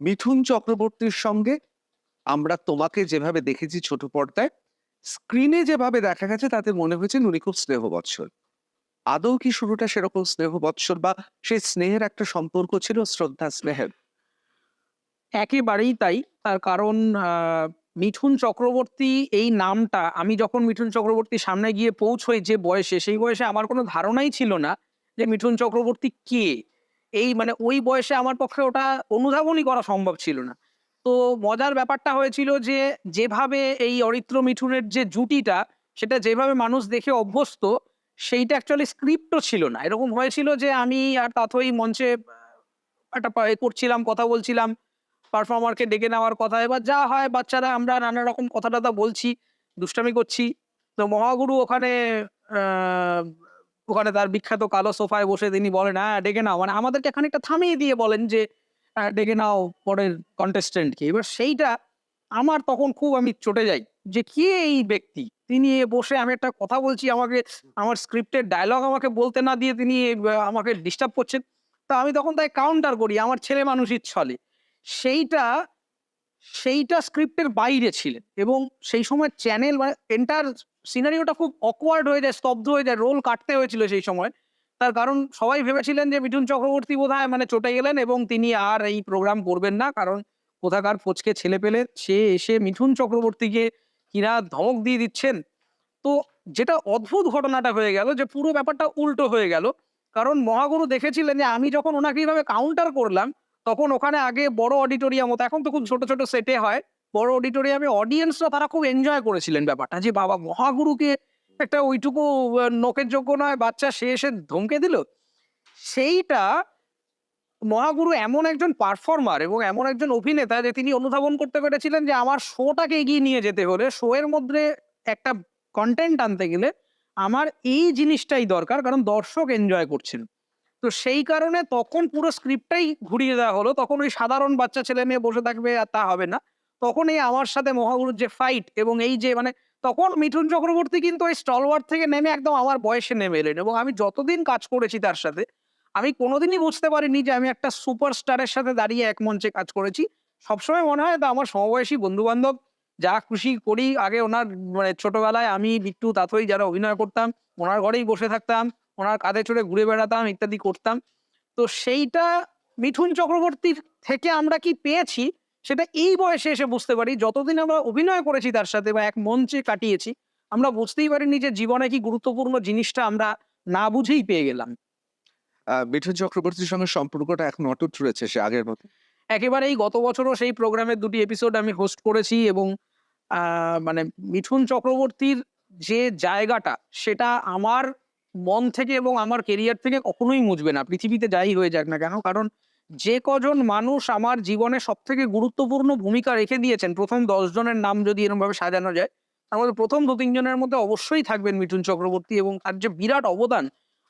মিঠুন চক্রবর্তীর সঙ্গে আমরা তোমাকে যেভাবে দেখেছি ছোট পর্দায় স্ক্রিনে যেভাবে দেখা গেছে তাতে মনে হয়েছে উনি খুব স্নেহ বৎসল আদৌ কি শুরুটা সেরকম স্নেহ বৎসল বা সেই স্নেহের একটা সম্পর্ক ছিল, শ্রদ্ধা স্নেহের? একেবারেই তাই। তার কারণ মিঠুন চক্রবর্তী এই নামটা, আমি যখন মিঠুন চক্রবর্তীর সামনে গিয়ে পৌঁছই যে বয়সে, সেই বয়সে আমার কোনো ধারণাই ছিল না যে মিঠুন চক্রবর্তী কে। এই মানে ওই বয়সে আমার পক্ষে ওটা অনুধাবনই করা সম্ভব ছিল না। তো মজার ব্যাপারটা হয়েছিল যে, যেভাবে এই অরিত্র মিঠুনের যে জুটিটা, সেটা যেভাবে মানুষ দেখে অভ্যস্ত, সেইটা অ্যাকচুয়ালি স্ক্রিপ্টও ছিল না। এরকম হয়েছিল যে, আমি আর তাথই মঞ্চে একটা করছিলাম, কথা বলছিলাম, পারফর্মারকে ডেকে নেওয়ার কথা। এবার যা হয়, বাচ্চারা, আমরা নানা রকম কথা টথা বলছি, দুষ্টামি করছি। তো মহাগুরু ওখানে ওখানে তার বিখ্যাত কালো সোফায় বসে তিনি বলেন হ্যাঁ ডেকে নাও। মানে আমাদেরকে খানিকটা থামিয়ে দিয়ে বলেন যে ডেকে নাও পরের কন্টেস্টেন্টকে এবার সেইটা আমার তখন খুব আমি চটে যাই যে, কে এই ব্যক্তি? তিনি বসে আমি একটা কথা বলছি, আমাকে, আমার স্ক্রিপ্টের ডায়লগ আমাকে বলতে না দিয়ে তিনি আমাকে ডিস্টার্ব করছেন। তা আমি তখন তাই কাউন্টার করি, আমার ছেলে মানুষই ছলে। সেইটা সেইটা স্ক্রিপ্টের বাইরে ছিলেন এবং সেই সময় চ্যানেল মানে এন্টার সিনারিওটা খুব অকওয়ার্ড হয়ে যায়, স্তব্ধ হয়ে যায় রোল কাটতে হয়েছিল সেই সময়। তার কারণ সবাই ভেবেছিলেন যে মিঠুন চক্রবর্তী বোধহয় মানে চটে গেলেন এবং তিনি আর এই প্রোগ্রাম করবেন না, কারণ কোথাকার ফচকে ছেলে পেলে সে এসে মিঠুন চক্রবর্তীকে কিনা ধমক দিয়ে দিচ্ছেন। তো যেটা অদ্ভুত ঘটনাটা হয়ে গেল যে পুরো ব্যাপারটা উল্টো হয়ে গেল। কারণ মহাগুরু দেখেছিলেন যে আমি যখন ওনাকে এইভাবে কাউন্টার করলাম তখন ওখানে আগে বড় অডিটোরিয়াম হতো। এখন তো খুব ছোট ছোট সেটে হয়। বড় অডিটোরিয়ামে অডিয়েন্সরা তারা খুব এনজয় করেছিলেন ব্যাপারটা যে, বাবা, মহাগুরুকে একটা ওইটুকু নোকের যোগ্য নয়, বাচ্চা সে এসে ধমকে দিল। সেইটা মহাগুরু এমন একজন পারফর্মার এবং এমন একজন অভিনেতা যে, তিনি অনুধাবন করতে পেরেছিলেন যে, আমার শোটাকে এগিয়ে নিয়ে যেতে হলে শো এর মধ্যে একটা কন্টেন্ট আনতে গেলে আমার এই জিনিসটাই দরকার, কারণ দর্শক এনজয় করছেন। তো সেই কারণে তখন পুরো স্ক্রিপ্টটাই ঘুরিয়ে দেওয়া হলো। তখন ওই সাধারণ বাচ্চা ছেলে মেয়ে বসে থাকবে আর তা হবে না। তখন এই আমার সাথে মহাগুরুর যে ফাইট এবং এই যে মানে তখন মিঠুন চক্রবর্তী কিন্তু ওই স্টলওয়ার্ড থেকে নেমে একদম আমার বয়সে নেমে এলেন এবং আমি যতদিন কাজ করেছি তার সাথে, আমি কোনোদিনই বুঝতে পারিনি যে আমি একটা সুপারস্টারের সাথে দাঁড়িয়ে এক মঞ্চে কাজ করেছি। সবসময় মনে হয় তা আমার সমবয়সী বন্ধু বান্ধব যা খুশি করি। আগে ওনার মানে ছোটবেলায় আমি বিট্টু তাতই যারা অভিনয় করতাম, ওনার ঘরেই বসে থাকতাম। ওনার কাঁধে চড়ে ঘুরে বেড়াতাম ইত্যাদি করতাম। তো সেইটা মিঠুন চক্রবর্তীর থেকে আমরা কি পেয়েছি সেটা এই বয়সে এসে বুঝতে পারি। যতদিন আমরা অভিনয় করেছি তার সাথে বা এক মঞ্চে কাটিয়েছি আমরা বুঝতেই পারিনি যে জীবনে কি গুরুত্বপূর্ণ জিনিসটা আমরা না বুঝেই পেয়ে গেলাম। মিঠুন চক্রবর্তীর সঙ্গে সম্পর্কটা এখন অটুট রয়েছে সে আগের মতো? একেবারে এই গত বছরও সেই প্রোগ্রামের দুটি এপিসোড আমি হোস্ট করেছি এবং মানে মিঠুন চক্রবর্তীর যে জায়গাটা সেটা আমার মন থেকে এবং আমার কেরিয়ার থেকে কখনোই মুছবে না। পৃথিবীতে যাই হয়ে যাক না কেন? কারণ যে কজন মানুষ আমার জীবনে সব থেকে গুরুত্বপূর্ণ ভূমিকা রেখে দিয়েছেন, প্রথম দশ জনের নাম যদি এরকমভাবে সাজানো যায়, তার মধ্যে প্রথম দু তিনজনের মধ্যে অবশ্যই থাকবেন মিঠুন চক্রবর্তী এবং তার যে বিরাট অবদান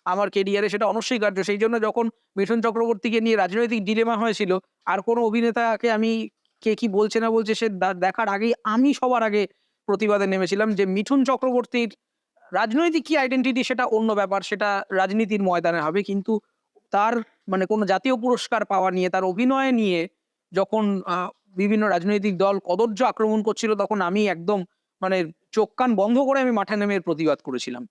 আমার কেরিয়ারে সেটা অনস্বীকার্য। সেই জন্য যখন মিঠুন চক্রবর্তীকে নিয়ে রাজনৈতিক ডিলেমা হয়েছিল, আর কোনো অভিনেতাকে আমি কে কি বলছে না বলছে সে দেখার আগেই আমি সবার আগে প্রতিবাদে নেমেছিলাম যে মিঠুন চক্রবর্তীর রাজনৈতিক কি আইডেন্টিটি সেটা অন্য ব্যাপার, সেটা রাজনীতির ময়দানে হবে, কিন্তু তার মানে কোনো জাতীয় পুরস্কার পাওয়া নিয়ে, তার অভিনয় নিয়ে যখন বিভিন্ন রাজনৈতিক দল কদর্য আক্রমণ করছিল, তখন আমি একদম মানে চোখ কান বন্ধ করে আমি মাঠে নেমে প্রতিবাদ করেছিলাম।